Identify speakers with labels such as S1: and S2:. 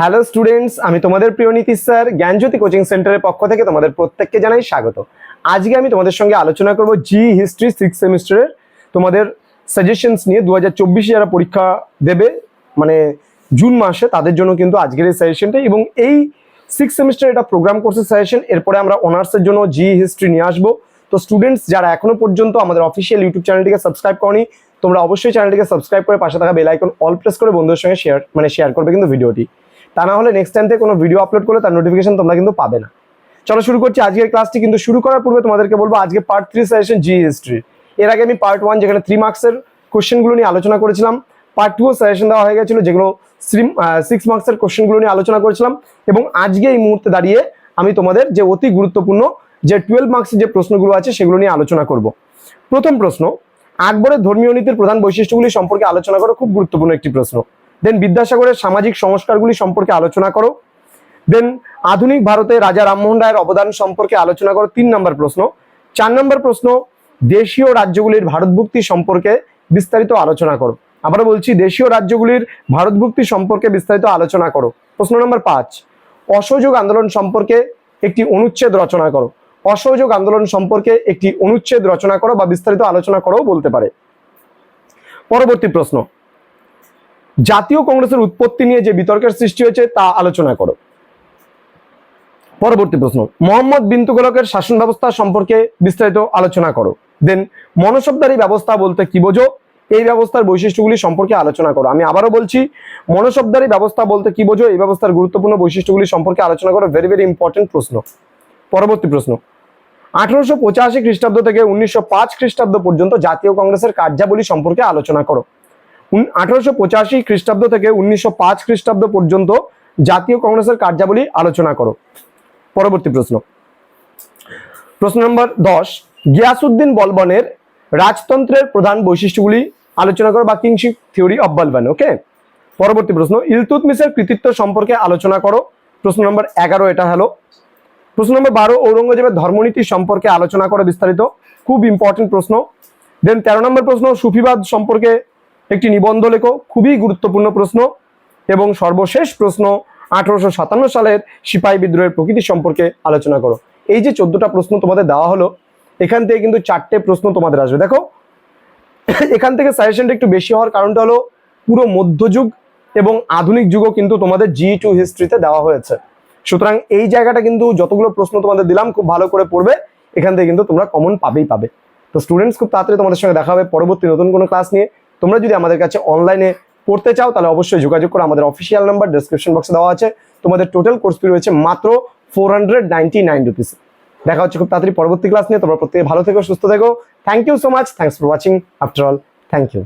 S1: Hello students আমি তোমাদের প্রিয় নীতিশ স্যার, জ্ঞানজ্যোতি কোচিং সেন্টারের পক্ষ থেকে তোমাদের প্রত্যেককে জানাই স্বাগত। আজকে আমি তোমাদের সঙ্গে আলোচনা করব জি হিস্ট্রি সিক্স সেমিস্টারের তোমাদের সাজেশনস নিয়ে দু হাজার যারা পরীক্ষা দেবে মানে জুন মাসে, তাদের জন্য কিন্তু আজকের এই সাজেশনটা এবং এই সিক্স সেমিস্টার এটা প্রোগ্রাম কোর্সের সাজেশন এরপরে আমরা অনার্সের জন্য জি হিস্ট্রি নিয়ে আসব। তো স্টুডেন্টস যারা এখনও পর্যন্ত আমাদের অফিসিয়াল ইউটিউব চ্যানেলটিকে সাবস্ক্রাইব করনি, তোমরা অবশ্যই চ্যানেলটিকে সাবস্ক্রাইব করে পাশে থাকা বেল আইকন অল প্রেস করে বন্ধুদের সঙ্গে শেয়ার মানে শেয়ার করবে কিন্তু ভিডিওটি তা না হলে নেক্সট টাইম থেকে কোনো ভিডিও আপলোড করলে তার নোটিফিকেশন তোমরা কিন্তু পাবে না। চলো শুরু করছি। আজকের ক্লাসটি কিন্তু শুরু করার পূর্বে তোমাদেরকে বলব, আজকে part three suggestion G history এর আগে আমি পার্ট ওয়ান যেখানে থ্রি মার্কসের কোশ্চেনগুলো নিয়ে আলোচনা করেছিলাম পার্ট টু সাজেশন দেওয়া হয়ে গেছিল যেগুলো সিক্স মার্কসের কোশ্চেনগুলো নিয়ে আলোচনা করেছিলাম এবং আজকে এই মুহূর্তে দাঁড়িয়ে আমি তোমাদের যে অতি গুরুত্বপূর্ণ যে টুয়েলভ মার্কসের যে প্রশ্নগুলো আছে সেগুলো নিয়ে আলোচনা করব। প্রথম প্রশ্ন, আকবরের ধর্মীয় নীতির প্রধান বৈশিষ্ট্যগুলি সম্পর্কে আলোচনা করা, খুব গুরুত্বপূর্ণ একটি প্রশ্ন। দেন বিদ্যাসাগরের সামাজিক সংস্কারগুলি সম্পর্কে আলোচনা করো। দেন আধুনিক ভারতে রাজা রামমোহন রায়ের অবদান সম্পর্কে আলোচনা করো, তিন নম্বর প্রশ্ন। চার নম্বর প্রশ্ন, দেশীয় রাজ্যগুলির ভারতভুক্তি সম্পর্কে বিস্তারিত আলোচনা করো। আবারও বলছি, দেশীয় রাজ্যগুলির ভারতভুক্তি সম্পর্কে বিস্তারিত আলোচনা করো। প্রশ্ন নম্বর পাঁচ, অসহযোগ আন্দোলন সম্পর্কে একটি অনুচ্ছেদ রচনা করো। অসহযোগ আন্দোলন সম্পর্কে একটি অনুচ্ছেদ রচনা করো বা বিস্তারিত আলোচনা করো বলতে পারে। পরবর্তী প্রশ্ন জাতীয় কংগ্রেসের উৎপত্তি নিয়ে যে বিতর্কের সৃষ্টি হয়েছে, তা আলোচনা করো। পরবর্তী প্রশ্ন, মোহাম্মদ বিন তুগলকের শাসন ব্যবস্থা সম্পর্কে বিস্তারিত আলোচনা করো। দেন মনসবদারি ব্যবস্থা বলতে কি বোঝো? এই ব্যবস্থার বৈশিষ্ট্যগুলি সম্পর্কে আলোচনা করো। আমি আবারও বলছি, মনসবদারি ব্যবস্থা বলতে কি বোঝো? এই ব্যবস্থার গুরুত্বপূর্ণ বৈশিষ্ট্যগুলি সম্পর্কে আলোচনা করো। ভেরি ভেরি ইম্পর্টেন্ট প্রশ্ন। পরবর্তী প্রশ্ন, আঠারোশো পঁচাশি খ্রিস্টাব্দ থেকে উনিশশো পাঁচ খ্রিস্টাব্দ পর্যন্ত জাতীয় কংগ্রেসের কার্যাবলী সম্পর্কে আলোচনা করো। আঠারোশো পঁচাশি খ্রিস্টাব্দ থেকে উনিশশো পাঁচ খ্রিস্টাব্দ পর্যন্ত জাতীয় কংগ্রেসের কার্যাবলী আলোচনা করো। পরবর্তী প্রশ্ন। প্রশ্ন নম্বর দশ গিয়াসুদ্দিন বলবনের রাজতন্ত্রের প্রধান বৈশিষ্ট্যগুলি আলোচনা করো বা kinship theory of Balban, okay? পরবর্তী প্রশ্ন ইলতুতমিসের কৃতিত্ব সম্পর্কে আলোচনা করো। প্রশ্ন নম্বর এগারো, এটা হলো। প্রশ্ন নম্বর বারো, ঔরঙ্গজেবের ধর্মনীতি সম্পর্কে আলোচনা করো বিস্তারিত। খুব ইম্পর্টেন্ট প্রশ্ন। দেন তেরো নম্বর প্রশ্ন, সুফিবাদ সম্পর্কে একটি নিবন্ধ লেখো, খুবই গুরুত্বপূর্ণ প্রশ্ন এবং সর্বশেষ প্রশ্ন আঠারোশো সাতান্ন সালের সিপাহী বিদ্রোহের প্রকৃতি সম্পর্কে আলোচনা করো। এই যে চোদ্দটা প্রশ্ন তোমাদের দেওয়া হলো, এখান থেকে কিন্তু চারটে প্রশ্ন তোমাদের আসবে। দেখো, এখান থেকে সাজেশনটা একটু বেশি হওয়ার কারণটা হলো, পুরো মধ্যযুগ এবং আধুনিক যুগও কিন্তু তোমাদের জি টু হিস্ট্রিতে দেওয়া হয়েছে। সুতরাং এই জায়গাটা কিন্তু যতগুলো প্রশ্ন তোমাদের দিলাম, খুব ভালো করে পড়বে, এখান থেকে কিন্তু তোমরা কমন পাবেই পাবে। তো স্টুডেন্টস খুব তাড়াতাড়ি তোমাদের সঙ্গে দেখা হবে পরবর্তী নতুন কোনো ক্লাস নিয়ে। তোমরা যদি আমাদের কাছে অনলাইনে পড়তে চাও, তাহলে অবশ্যই যোগাযোগ করো। আমাদের অফিসিয়াল নাম্বার ডিসক্রিপশন বক্সে দেওয়া আছে। তোমাদের টোটাল কোর্স ফি রয়েছে মাত্র four hundred ninety nine rupees দেখা হচ্ছে খুব তাড়াতাড়ি পরবর্তী ক্লাস নিয়ে। তোমরা প্রত্যেকে ভালো থেকো, সুস্থ থেকো। Thank you so much thanks for watching after all thank you